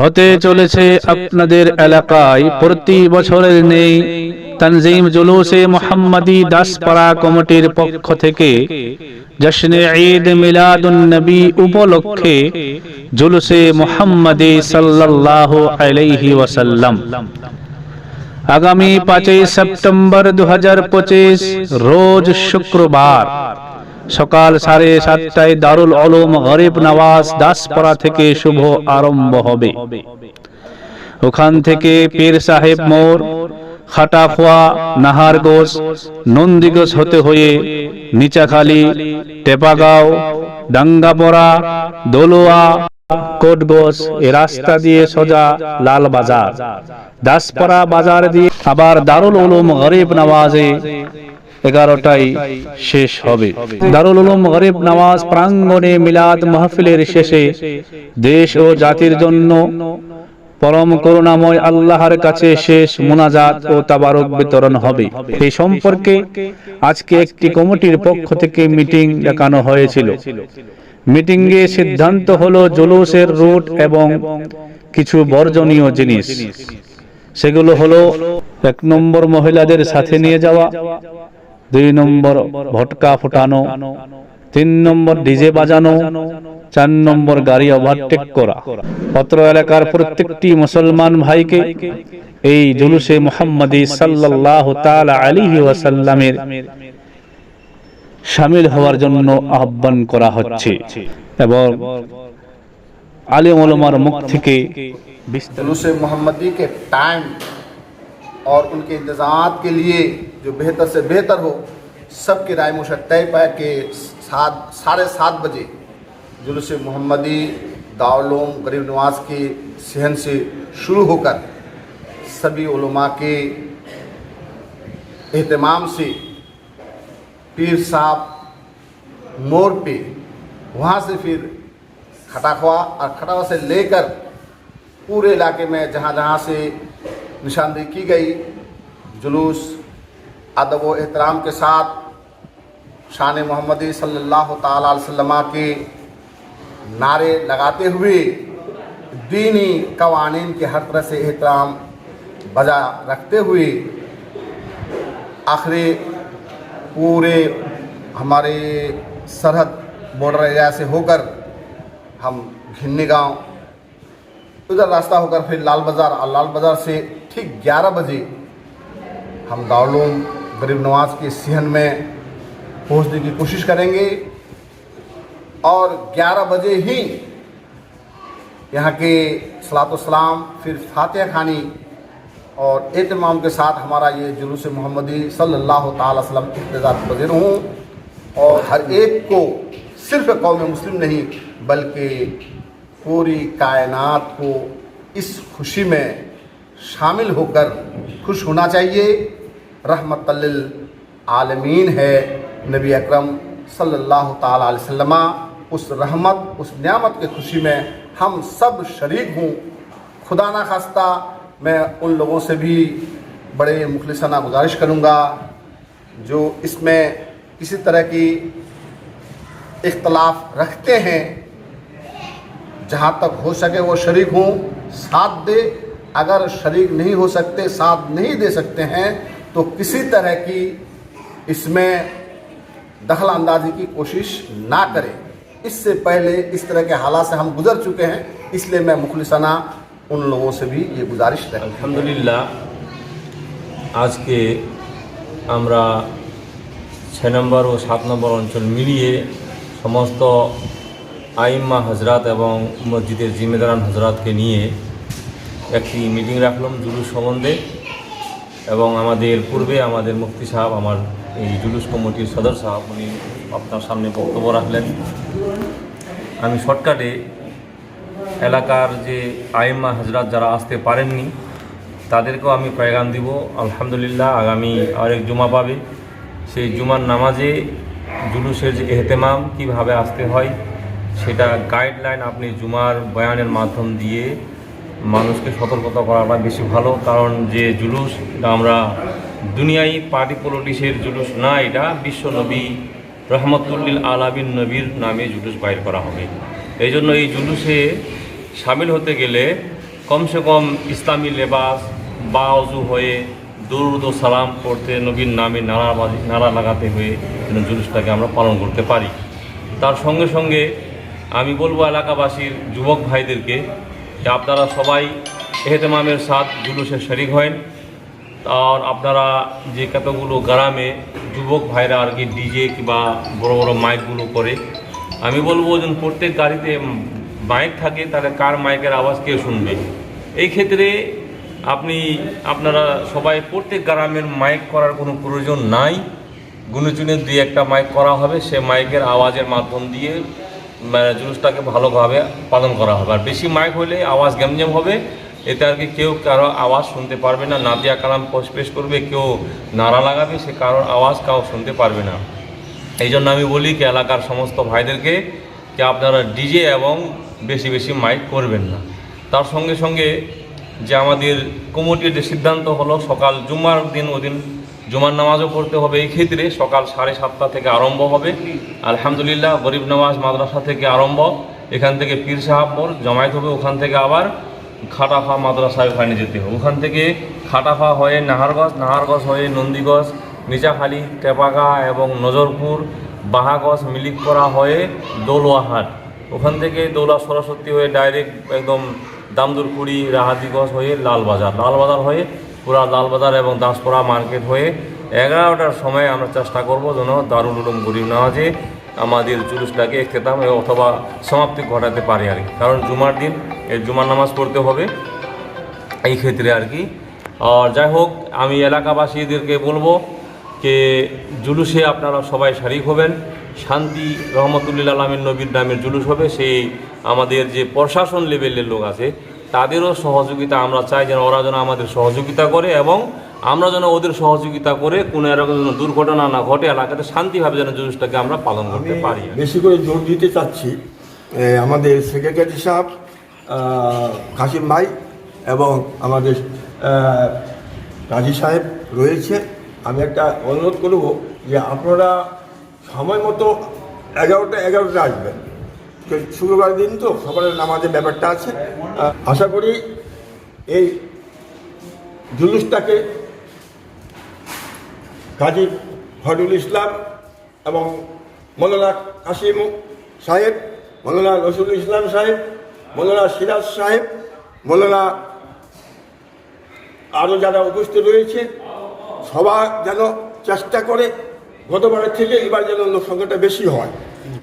হতে চলেছে আপনাদের এলাকায়। প্রতি বছরের নেই তানজিম জুলুসে মোহাম্মদী দাসপাড়া কমিটির পক্ষ থেকে জশ্নে ঈদ মিলাদুন নবী উপলক্ষে জুলুসে মোহাম্মদি সাল্লাল্লাহু আলাইহি ওয়াসাল্লাম। আগামী পাঁচই সেপ্টেম্বর দু হাজার পঁচিশ রোজ শুক্রবার। সকাল সাড়ে সাতটায় দারুল আলম গরিব নওয়াজ দাসপাড়া থেকে শুভ আরম্ভ হবে। ওখান থেকে পীর সাহেব মোড় খাটাফোয়া নাহারগোস নন্দীগোস হতে হয়ে নিচাখালী, টেপাগাঁও, ডাঙ্গাপড়া, দোলোয়া কোটগোস এ রাস্তা দিয়ে সোজা লাল বাজার। দাসপাড়া বাজার দিয়ে আবার দারুল উলুম গরিব নওয়াজে এগারোটায় শেষ হবে। দারুল উলুম গরিব নওয়াজ প্রাঙ্গণে মিলাদ মাহফিলের শেষে দেশ ও জাতির জন্য পরম করুণাময় আল্লাহর কাছে শেষ মোনাজাত ও তাবারক বিতরণ হবে। এই সম্পর্কে আজকে একটি কমিটির পক্ষ থেকে মিটিং ডাকানো হয়েছিল। মিটিং এ সিদ্ধান্ত হলো জুলুসের রুট এবং কিছু বর্জনীয় জিনিস। সেগুলো হলো, এক নম্বর মহিলাদের সাথে নিয়ে যাওয়া দুই নম্বর ভটকা ফোটানো তিন নম্বর ডিজে বাজানো চার নম্বর গাড়ি ওভারটেক করা অত্র এলাকার প্রত্যেকটি মুসলমান ভাইকে এই জুলুসে মুহাম্মদী সাল্লাল্লাহু তাআলা আলাইহি ওয়াসাল্লামের শামিল হওয়ার জন্য আহ্বান করা হচ্ছে এবং আলিম ওলামার মুখ থেকে বিস্তারিত जुलूस मोहम्मदी के टाइम और उनके इंतजाम के लिए جو بہتر سے بہتر ہو، سب کی رائے مشق طے پائے کہ سات، ساڑھے سات بجے جلوس محمدی دعالوم غریب نواز کے صحن سے شروع ہو کر سبھی علماء کے اہتمام سے پیر صاحب مور پہ وہاں سے پھر کھٹاخوا اور کھٹاخوا سے لے کر پورے علاقے میں جہاں جہاں سے نشاندہی کی گئی، جلوس ادب و احترام کے ساتھ شان محمدی صلی اللہ تعالیٰ علیہ وسلم کے نعرے لگاتے ہوئے دینی قوانین کے ہر طرح سے احترام بجا رکھتے ہوئے آخری پورے ہمارے سرحد بارڈر ایریا سے ہو کر ہم گھننے گاؤں ادھر راستہ ہو کر پھر لال بازار اور لال بازار سے ٹھیک گیارہ بجے ہم دارالعلوم غریب نواز کی سہن میں پہنچنے کی کوشش کریں گے اور گیارہ بجے ہی یہاں کے صلاح و سلام پھر فاتحہ خانی اور اہتمام کے ساتھ ہمارا یہ جلوس محمدی صلی اللہ تعالی وسلم اقتدار پذیر ہوں۔ اور ہر ایک کو صرف قوم مسلم نہیں، بلکہ پوری کائنات کو اس خوشی میں شامل ہو کر خوش ہونا چاہیے۔ رحمت للعالمین ہے۔ نبی اکرم صلی اللہ تعالیٰ علیہ وسلم، اس رحمت، اس نعمت کے خوشی میں ہم سب شریک ہوں۔ خدا نہ خواستہ میں ان لوگوں سے بھی بڑے مخلصانہ گزارش کروں گا جو اس میں کسی طرح کی اختلاف رکھتے ہیں۔ جہاں تک ہو سکے وہ شریک ہوں، ساتھ دے۔ اگر شریک نہیں ہو سکتے، ساتھ نہیں دے سکتے ہیں تو کسی طرح کی اس میں دخل اندازی کی کوشش نہ کریں۔ اس سے پہلے اس طرح کے حالات سے ہم گزر چکے ہیں، اس لیے میں مخلصانہ ان لوگوں سے بھی یہ گزارش کریں الحمدللہ، آج کے امرہ چھے نمبر و سات نمبر انچل ملیے سمجھتا آئیمہ حضرات মিলিয়ে مجید زیمدران حضرات کے نیے ایک হজরাতকে میٹنگ رکھ لوں جلو شوان دے এবং আমাদের পূর্বে আমাদের মুফতি সাহেব, আমার এই জুলুস কমিটির সদর সাহেব, উনি আপনার সামনে বক্তব্য রাখলেন। আমি শর্টকাটে এলাকার যে আইম্মা হাজরাত যারা আসতে পারেননি, তাদেরকেও আমি পয়গাম দিব। আলহামদুলিল্লাহ, আগামী আরেক জুমা পাবে। সেই জুমার নামাজে জুলুসের যে এহতেমাম, কীভাবে আসতে হয়, সেটা গাইডলাইন আপনি জুমার বয়ানের মাধ্যম দিয়ে মানুষকে সতর্কতা করাটা বেশি ভালো, কারণ যে জুলুস আমরা দুনিয়ায় পার্টি পলিটিক্সের জুলুস না, এটা বিশ্ব নবী রহমতুল্লিল আলাবিন নবীর নামে জুলুস বাইর করা হবে। এই জন্য এই জুলুসে সামিল হতে গেলে কমসে কম ইসলামী লেবাস বা অজু হয়ে দরুদ ও সালাম করতে নবীর নামে নারাবাজি নাড়া লাগাতে হয়ে যেন জুলুসটাকে আমরা পালন করতে পারি। তার সঙ্গে সঙ্গে আমি বলব এলাকাবাসীর, যুবক ভাইদেরকে যে আপনারা সবাই এহতেমামের সাথ জুলুসে শরিক হন আর আপনারা যে কতগুলো গ্রামে যুবক ভাইরা আর কি ডিজে কিংবা বড় বড় মাইকগুলো করে, আমি বলব যে প্রত্যেক গাড়িতে মাইক থাকে, তাহলে কার মাইকের আওয়াজ কে শুনবে? এই ক্ষেত্রে আপনি, আপনারা সবাই প্রত্যেক গ্রামের মাইক করার কোনো প্রয়োজন নাই। গুণচুনে দুই একটা মাইক করা হবে, সে মাইকের আওয়াজের মাধ্যম দিয়ে জুলুসটাকে ভালোভাবে পালন করা হবে। আর বেশি মাইক হলে আওয়াজ গ্যামজ্যাম হবে, এতে আর কি কেউ কারও আওয়াজ শুনতে পারবে না। নাদিয়া কালাম পেশ করবে, কেউ নাড়া লাগাবে, সে কারোর আওয়াজ কাউ শুনতে পারবে না। এই জন্য আমি বলি কি, এলাকার সমস্ত ভাইদেরকে যে আপনারা ডিজে এবং বেশি বেশি মাইক করবেন না। তার সঙ্গে সঙ্গে যে আমাদের কমিটির যে সিদ্ধান্ত হলো, সকাল জুম্মার দিন ওদিন জুমার নামাজও পড়তে হবে। এই ক্ষেত্রে সকাল সাড়ে সাতটা থেকে আরম্ভ হবে। আলহামদুলিল্লাহ, গরিব নওয়াজ মাদ্রাসা থেকে আরম্ভ। এখান থেকে পীর সাহাব মোড়, জমায়েত হবে ওখান থেকে আবার খাটাফা মাদ্রাসায় ওখানে যেতে হবে। ওখান থেকে খাটাফা হয়ে নাহারগঞ্জ নাহারগঞ্জ হয়ে নন্দীগঞ্জ নিচাখালী টেপাগা এবং নজরপুর, বাহাগঞ্জ মিলিকপড়া হয়ে দৌলুয়াহাট ওখান থেকে দৌলা সরস্বতী হয়ে ডাইরেক্ট একদম দামদুরকুড়ি রাহাদিগঞ্জ হয়ে লালবাজার। লালবাজার হয়ে পুরা লালবাজার এবং দাসপাড়া মার্কেট হয়ে এগারোটার সময় আমরা চেষ্টা করব যেন দারুল উলুম গরিব নামাজে আমাদের জুলুসটাকে এখতেতাম অথবা সমাপ্তি ঘটাতে পারি আর কি। কারণ জুমার দিন এই জুমার নামাজ পড়তে হবে এই ক্ষেত্রে আর কি। আর যাই হোক, আমি এলাকাবাসীদেরকে বলব যে জুলুসে আপনারা সবাই শারিক হবেন। শান্তি, রহমতুল্লিল আলমের নবীর নামের জুলুস হবে। সেই আমাদের যে প্রশাসন লেভেলের লোক আছে তাদেরও সহযোগিতা আমরা চাই যেন ওরা যেন আমাদের সহযোগিতা করে এবং আমরা যেন ওদের সহযোগিতা করে কোনো এরকম যেন দুর্ঘটনা না ঘটে এলাকাতে শান্তিভাবে যেন জুলুসটাকে আমরা পালন করতে পারি। বেশি করে জোর দিতে চাচ্ছি আমাদের সেক্রেটারি সাহেব কাশিম ভাই এবং আমাদের কাজী সাহেব রয়েছে। আমি একটা অনুরোধ করব যে আপনারা সময় মতো এগারোটা এগারোটা আসবেন। শুক্রবার দিন তো সকালের নামাজের ব্যাপারটা আছে। আশা করি এই জুলুসটাকে কাজী ফজলুল ইসলাম এবং মৌলানা কাসিম সাহেব, মৌলানা রসুল ইসলাম সাহেব, মৌলানা সিরাজ সাহেব, মৌলানা আরও যারা উপস্থিত রয়েছে সবার যেন চেষ্টা করে গতবারের থেকে এবার যেন লোক সংখ্যাটা বেশি হয়।